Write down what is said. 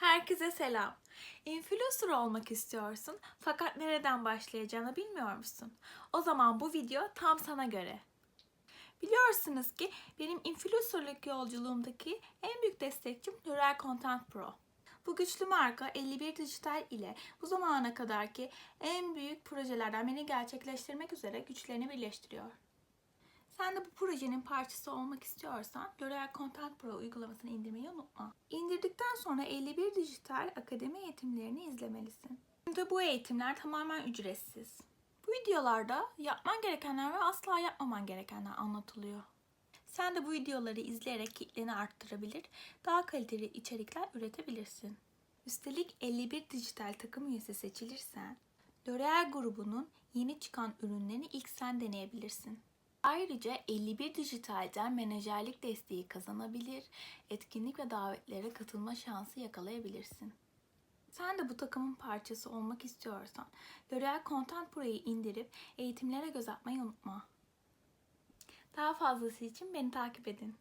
Herkese selam. Influencer olmak istiyorsun fakat nereden başlayacağını bilmiyor musun? O zaman bu video tam sana göre. Biliyorsunuz ki benim influencerlık yolculuğumdaki en büyük destekçim L'Oreal Content Pro. Bu güçlü marka 51 Dijital ile bu zamana kadarki en büyük projelerden birini gerçekleştirmek üzere güçlerini birleştiriyor. Sen de bu projenin parçası olmak istiyorsan L'Oreal Content Pro uygulamasını indirmeyi unutma. İndirdikten sonra 51 Dijital Akademi eğitimlerini izlemelisin. Şimdi bu eğitimler tamamen ücretsiz. Bu videolarda yapman gerekenler ve asla yapmaman gerekenler anlatılıyor. Sen de bu videoları izleyerek kitleni arttırabilir, daha kaliteli içerikler üretebilirsin. Üstelik 51 dijital takım üyesi seçilirsen, L'Oreal grubunun yeni çıkan ürünlerini ilk sen deneyebilirsin. Ayrıca 51 Dijital'den menajerlik desteği kazanabilir, etkinlik ve davetlere katılma şansı yakalayabilirsin. Sen de bu takımın parçası olmak istiyorsan L'Oreal Content Pro'yu indirip eğitimlere göz atmayı unutma. Daha fazlası için beni takip edin.